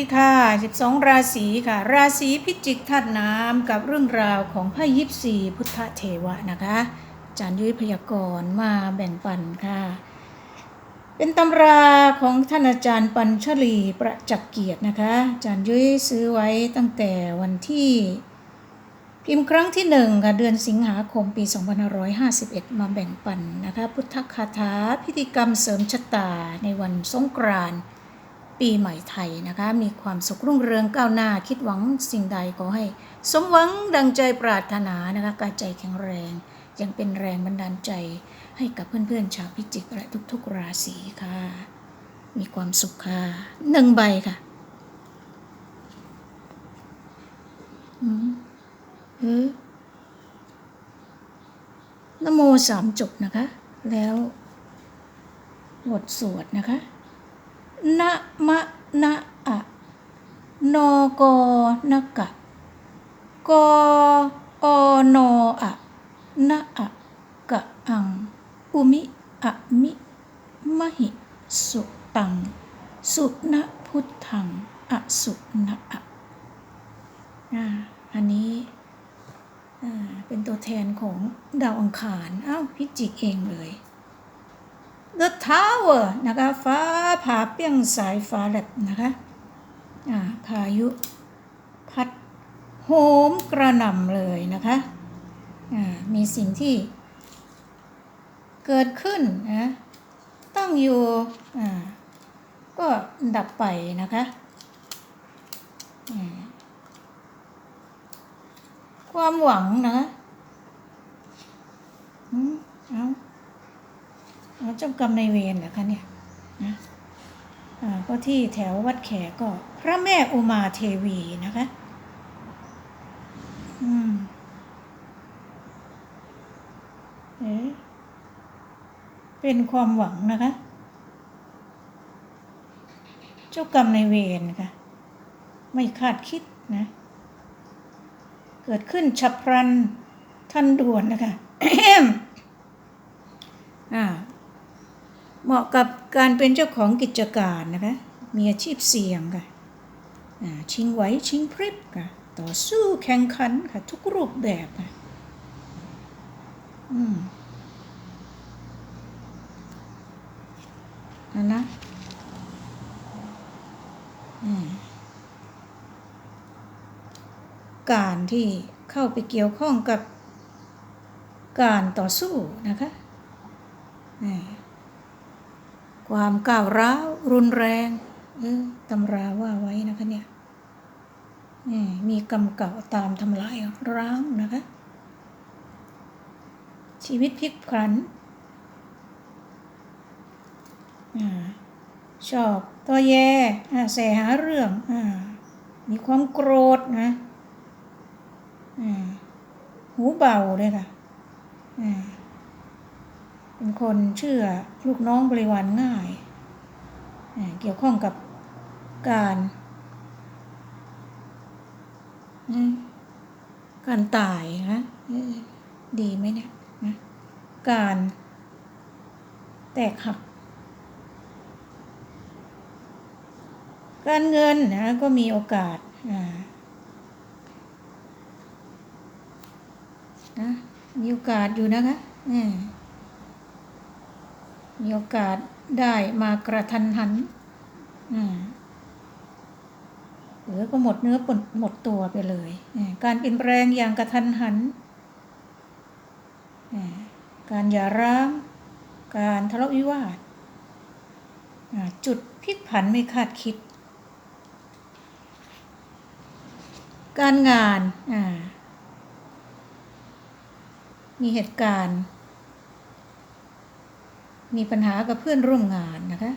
ดีค่ะ 12 ราศีค่ะ ราศีพิจิกธาตุน้ำกับเรื่องราวของพระยิปซีพุทธเทวะนะคะจารย์ยุ้ยพยากรณ์มาแบ่งปันค่ะ เป็นตำราของท่านอาจารย์ปัญชลีประจักษ์เกียรตินะคะอาจารย์ยุ้ยซื้อไว้ตั้งแต่วันที่ พิมพ์ครั้งที่หนึ่งค่ะเดือนสิงหาคมปี 2551 มาแบ่งปันนะคะ พุทธคาถาพิธีกรรมเสริมชะตาในวันสงกรานต์ ปีใหม่ไทยนะคะ มีความสุขรุ่งเรืองก้าวหน้าคิดหวังสิ่งใดขอให้ สมหวังดังใจปรารถนานะคะกายใจแข็งแรง ยังเป็นแรงบันดาลใจให้กับเพื่อนๆ ชาวพิจิกและทุกๆ ราศีค่ะ มีความสุขค่ะหนึ่งใบค่ะอืมเออนโมสามจบนะคะ แล้วบทสวดนะคะ นะมะนะอะนอกนะกะกออนอะนะอะกะอัง อุมิอะมิมหิสุตัง สุนะพุทธังอะสุนะอะอ่าอันนี้อ่าเป็นตัวแทนของดาวอังคาร อ้าวพิจิกเองเลย The Tower นะคะฟ้าผ่าเปี้ยงสายฟ้าแลบนะคะอ่าพายุพัดโหมกระหน่ำเลยนะคะอ่ามีสิ่งที่เกิดขึ้นนะตั้งอยู่อ่าก็ดับไปนะคะความหวังนะคะอืมเอา เจ้ากรรมนายเวรเหรอคะเนี่ยนะก็ที่แถววัดแขกก็พระแม่อุมาเทวีนะคะ อืมเอ๊เป็นความหวังนะคะ เจ้ากรรมในเวรนะคะไม่คาดคิดนะ เกิดขึ้นฉับพลันทันด่วนนะคะอ่า เหมาะกับการเป็นเจ้าของกิจการนะคะ มีอาชีพเสี่ยงค่ะชิงไหวชิงพริบค่ะ ต่อสู้แข่งขันค่ะ ทุกรูปแบบค่ะอืมอันนะอืมการที่เข้าไปเกี่ยวข้องกับการต่อสู้นะคะนี่ ความก้าวร้าวรุนแรงเออตำราว่าไว้นะคะเนี่ยมีกรรมเก่าตามทำลายร้างนะคะ ชีวิตพลิกผันอชอบตัวแย่แสหาเรื่องอมีความโกรธนะหูเบาเลยค่ะอ เป็นคนเชื่อลูกน้องบริวารง่าย เกี่ยวข้องกับการการตายนะดีไหมเนี่ยนะการแตกหัก การเงินนะก็มีโอกาสนะมีโอกาสอยู่นะคะอืม มีโอกาสได้มากระทันหันอืมหรือก็หมดเนื้อหมดหมดตัวไปเลย การเปลี่ยนแปลงอย่างกระทันหัน การหย่าร้าง การทะเลาะวิวาท จุดพลิกผันไม่คาดคิด การงาน มีเหตุการณ์ มีปัญหากับเพื่อนร่วมงานนะคะ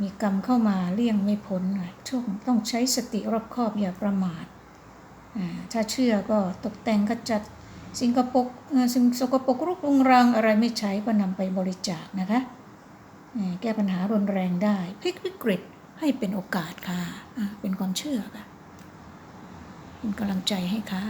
มีกรรมเข้ามาเลี่ยงไม่พ้นช่วงต้องใช้สติรอบคอบอย่าประมาทถ้าเชื่อก็ตกแต่งขจัดสิ่งกระปกสิ่งสกปรกรุกรุงรังอะไรไม่ใช้ก็นำไปบริจาคนะคะแก้ปัญหารุนแรงได้ พลิกวิกฤตให้เป็นโอกาสค่ะ เป็นความเชื่อค่ะ เป็นกำลังใจให้ค่ะ